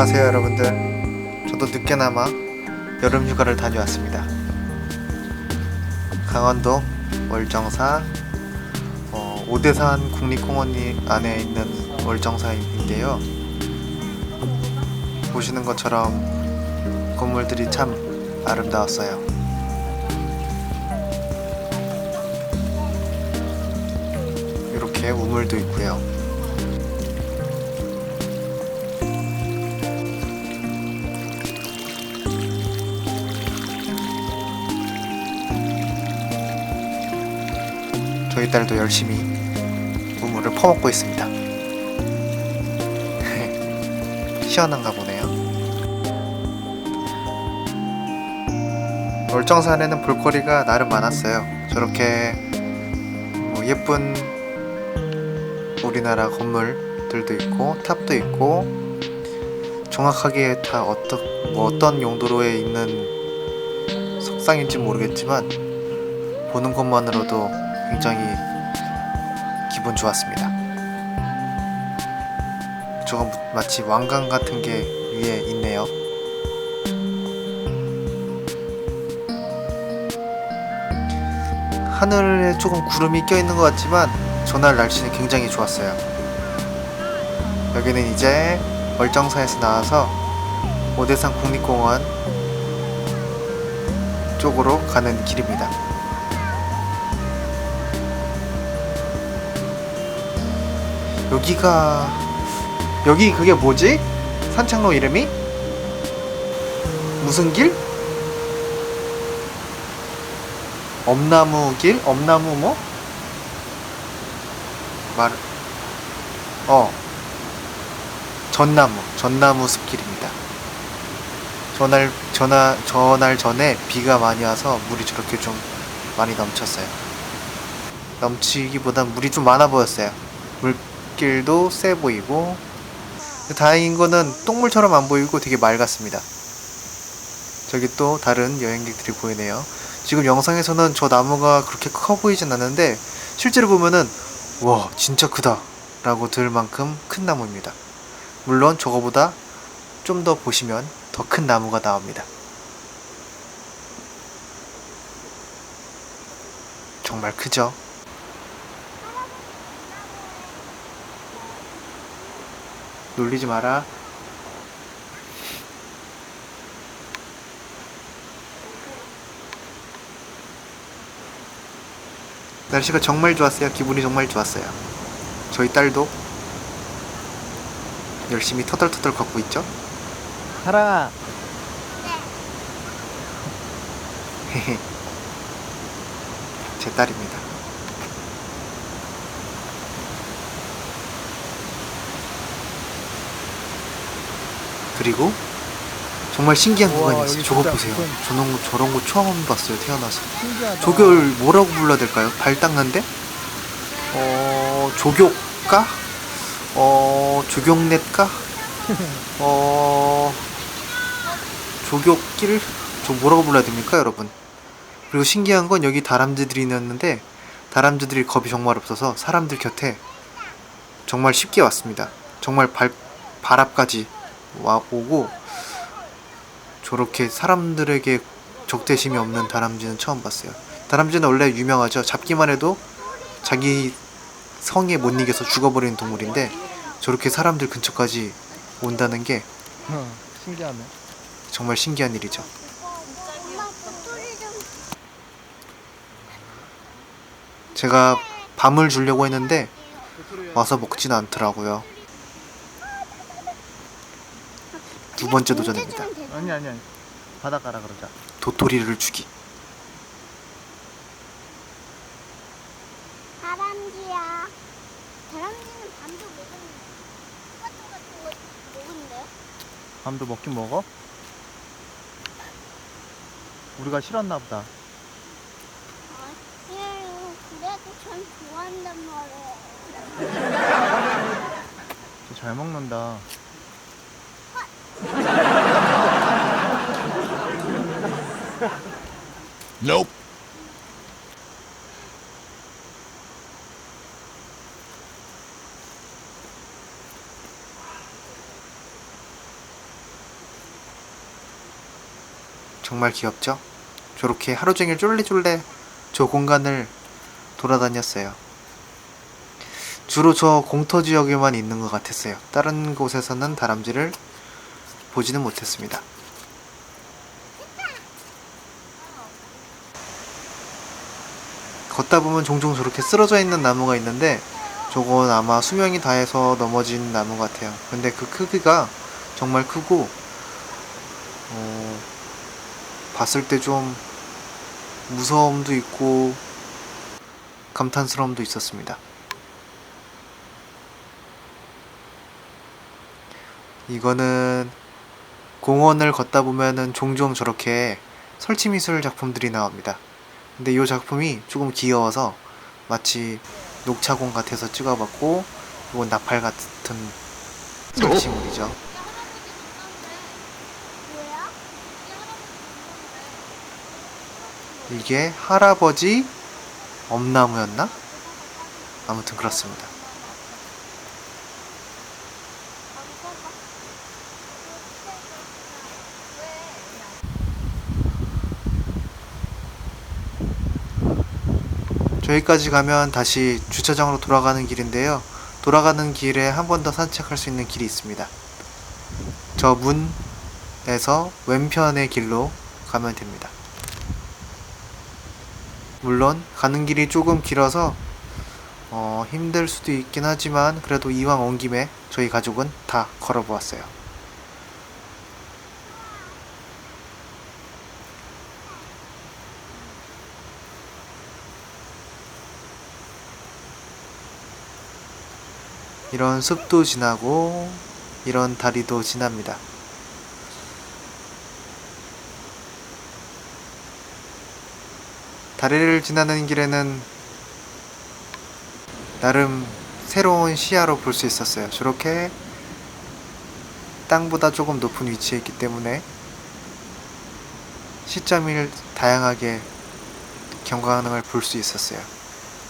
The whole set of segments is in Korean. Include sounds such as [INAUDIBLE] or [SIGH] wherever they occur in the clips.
안녕하세요 여러분들. 저도 늦게나마 여름 휴가를 다녀왔습니다. 강원도 월정사 어, 오대산 국립공원 안에 있는 월정사인데요. 보시는 것처럼 건물들이 참 아름다웠어요. 이렇게 우물도 있고요 저희 딸도 열심히 우물을 퍼먹고 있습니다. [LAUGHS] 시원한가 보네요. 월정산에는 볼거리가 나름 많았어요. 저렇게 뭐 예쁜 우리나라 건물들도 있고 탑도 있고 정확하게 다 어떤 뭐 어떤 용도로에 있는 석상인지 모르겠지만 보는 것만으로도 굉장히 기분 좋았습니다. 저거 마치 왕관 같은 게 위에 있네요. 하늘에 조금 구름이 껴있는 것 같지만 전날 날씨는 굉장히 좋았어요. 여기는 이제 월정사에서 나와서 오대산 국립공원 쪽으로 가는 길입니다. 여기가 여기 그게 뭐지? 산책로 이름이? 무슨 길? 엄나무 길? 엄나무 뭐? 말, 어, 전나무, 전나무 숲길입니다. 전날, 전화, 전날 전에 비가 많이 와서 물이 저렇게 좀 많이 넘쳤어요. 넘치기보단 물이 좀 많아 보였어요. 물 길도 세 보이고, 다행인 거는 똥물처럼 안 보이고 되게 맑았습니다. 저기 또 다른 여행객들이 보이네요. 지금 영상에서는 저 나무가 그렇게 커 보이진 않는데 실제로 보면은 와 진짜 크다 라고 들 만큼 큰 나무입니다. 물론 저거보다 좀 더 보시면 더 큰 나무가 나옵니다. 정말 크죠? 놀리지 마라. 날씨가 정말 좋았어요. 기분이 정말 좋았어요. 저희 딸도 열심히 터덜터덜 걷고 있죠. 사랑아 헤헤. [LAUGHS] 제 딸입니다. 그리고 정말 신기한 우와, 구간이 있어요. 여기 저거 진짜 보세요. 무슨- 저런 거 저런 거 처음 봤어요. 태어나서. 신기하다 저걸 뭐라고 불러야 될까요? 발 닦는데? 어, 조교가? 어, 조경넷가? [LAUGHS] 어, 조교길? 저 뭐라고 불러야 됩니까, 여러분? 그리고 신기한 건 여기 다람쥐들이 있는데 다람쥐들이 겁이 정말 없어서 사람들 곁에 정말 쉽게 왔습니다. 정말 발, 발 앞까지 와 오고 저렇게 사람들에게 적대심이 없는 다람쥐는 처음 봤어요. 다람쥐는 원래 유명하죠. 잡기만 해도 자기 성에 못 이겨서 죽어버리는 동물인데 저렇게 사람들 근처까지 온다는 게 어, 신기하네 정말 신기한 일이죠. 제가 밤을 주려고 했는데 와서 먹지는 않더라고요. 두 번째 도전입니다. 아니 아니 아니 바닥 가라 그러자 도토리를 주기. 다람쥐야. 다람쥐는 밤도 먹었는데. 똑같은 같은 거 먹었는데. 밤도 먹긴 먹어? 우리가 싫었나 보다 아, 그래요. 그래도 전 좋아한단 말이에요. 쟤잘 먹는다 Nope. 정말 귀엽죠? 저렇게 하루 종일 쫄래쫄래 저 공간을 돌아다녔어요. 주로 저 공터 지역에만 있는 것 같았어요. 다른 곳에서는 다람쥐를 보지는 못했습니다. 걷다 보면 종종 저렇게 쓰러져 있는 나무가 있는데 저건 아마 수명이 다해서 넘어진 나무 같아요. 근데 그 크기가 정말 크고 어, 봤을 때 좀 무서움도 있고 감탄스러움도 있었습니다. 이거는 공원을 걷다 보면은 종종 저렇게 설치미술 작품들이 나옵니다. 근데 이 작품이 조금 귀여워서 마치 녹차공 같아서 찍어봤고 이건 나팔 같은. 뭐야? 이게 할아버지 엄나무였나? 아무튼 그렇습니다. 저기까지 가면 다시 주차장으로 돌아가는 길인데요. 돌아가는 길에 한 번 더 산책할 수 있는 길이 있습니다. 저 문에서 왼편의 길로 가면 됩니다. 물론 가는 길이 조금 길어서 어, 힘들 수도 있긴 하지만 그래도 이왕 온 김에 저희 가족은 다 걸어보았어요. 이런 숲도 지나고 이런 다리도 지납니다. 다리를 지나는 길에는 나름 새로운 시야로 볼 수 있었어요. 저렇게 땅보다 조금 높은 위치에 있기 때문에 시점을 다양하게 경관을 볼 수 있었어요.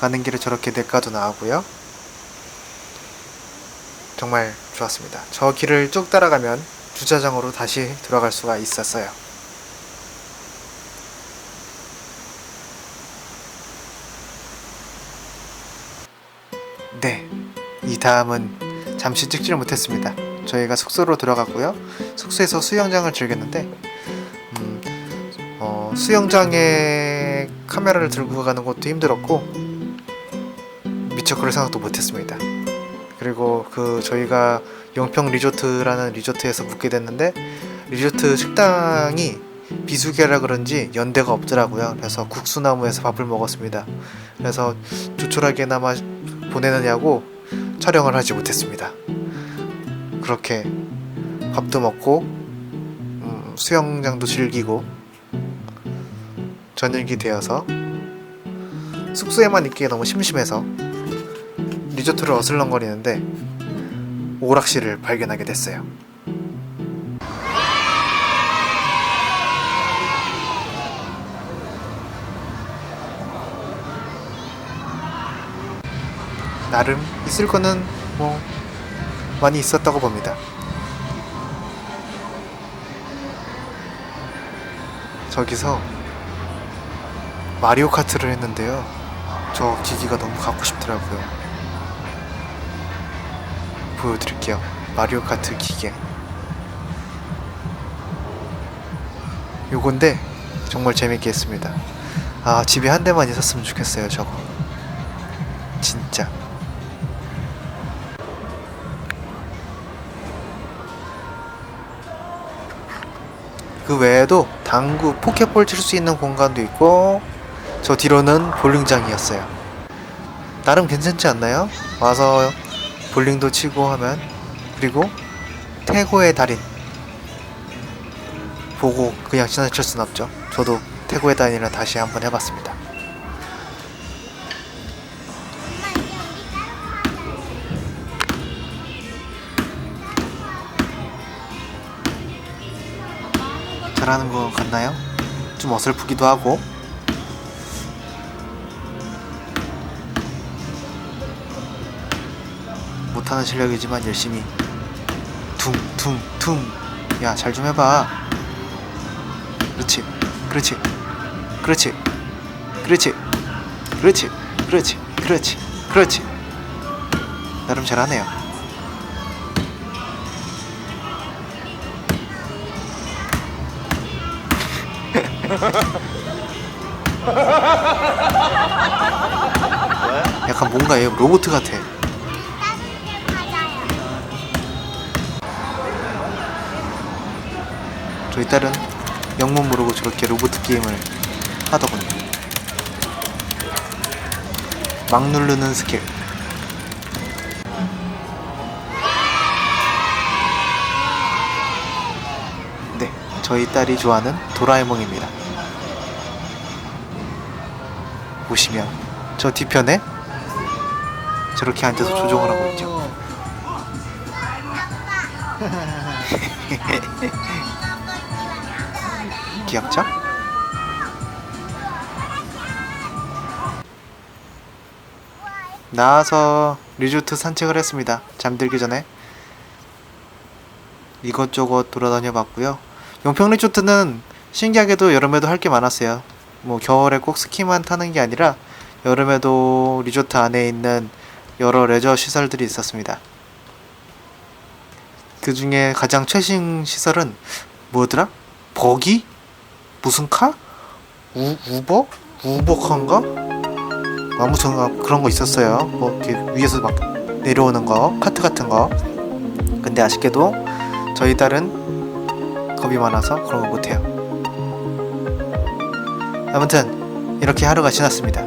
가는 길에 저렇게 냇가도 나오고요. 정말 좋았습니다. 저 길을 쭉 따라가면 주차장으로 다시 들어갈 수가 있었어요. 네, 이 다음은 잠시 찍지를 못했습니다. 저희가 숙소로 들어갔고요. 숙소에서 수영장을 즐겼는데, 음, 어, 수영장에 카메라를 들고 가는 것도 힘들었고, 미처 그럴 생각도 못했습니다. 그리고 그 저희가 영평 리조트라는 리조트에서 묵게 됐는데, 리조트 식당이 비수기라 그런지 연대가 없더라고요. 그래서 국수나무에서 밥을 먹었습니다. 그래서 조촐하게나마 보내느냐고 촬영을 하지 못했습니다. 그렇게 밥도 먹고 음, 수영장도 즐기고 저녁이 되어서 숙소에만 있기에 너무 심심해서 리조트를 어슬렁거리는데 오락실을 발견하게 됐어요. 나름 있을 거는 뭐 많이 있었다고 봅니다. 저기서 마리오 카트를 했는데요. 저 기기가 너무 갖고 싶더라고요. 보여드릴게요. 마리오 카트 기계. 요건데 정말 재밌게 했습니다. 아 집에 한 대만 있었으면 좋겠어요. 저거. 진짜. 그 외에도 당구, 포켓볼 칠 수 있는 공간도 있고 저 뒤로는 볼링장이었어요. 나름 괜찮지 않나요? 와서 볼링도 치고 하면 그리고 태고의 달인 보고 그냥 지나칠 순 없죠. 저도 태고의 달인을 다시 한번 해봤습니다. 잘하는 것 같나요? 좀 어설프기도 하고 못하는 실력이지만 열심히 퉁퉁퉁. 야 잘 좀 해봐. 그렇지 그렇지 그렇지 그렇지 그렇지 그렇지 그렇지 그렇지. 나름 잘하네요. [LAUGHS] 약간 뭔가 얘 로봇 같아 저희 딸은 영문 모르고 저렇게 로봇 게임을 하더군요. 막 누르는 스킬. 네, 저희 딸이 좋아하는 도라에몽입니다. 보시면 저 뒤편에 저렇게 앉아서 조종을 하고 있죠. [LAUGHS] [LAUGHS] 귀엽죠? 나와서 리조트 산책을 했습니다. 잠들기 전에 이것저것 돌아다녀 봤고요. 용평 리조트는 신기하게도 여름에도 할 게 많았어요. 뭐 겨울에 꼭 스키만 타는 게 아니라 여름에도 리조트 안에 있는 여러 레저 시설들이 있었습니다. 그 중에 가장 최신 시설은 뭐더라? 버기? 무슨 카? 우, 우버? 우버카인가? 아무튼 아, 그런 거 있었어요. 뭐 이렇게 위에서 막 내려오는 거, 카트 같은 거. 근데 아쉽게도 저희 딸은 겁이 많아서 그런 거 못해요. 아무튼 이렇게 하루가 지났습니다.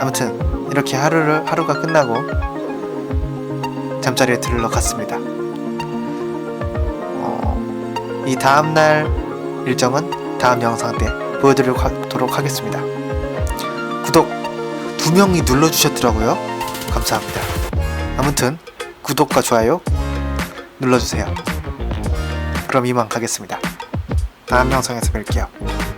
아무튼 이렇게 하루를 하루가 끝나고 잠자리에 들러 갔습니다. 어, 이 다음 날 일정은 다음 영상 때 보여드리도록 하겠습니다. 구독 두 명이 눌러주셨더라고요. 감사합니다. 아무튼 구독과 좋아요 눌러주세요. 그럼 이만 가겠습니다. 다음 영상에서 뵐게요.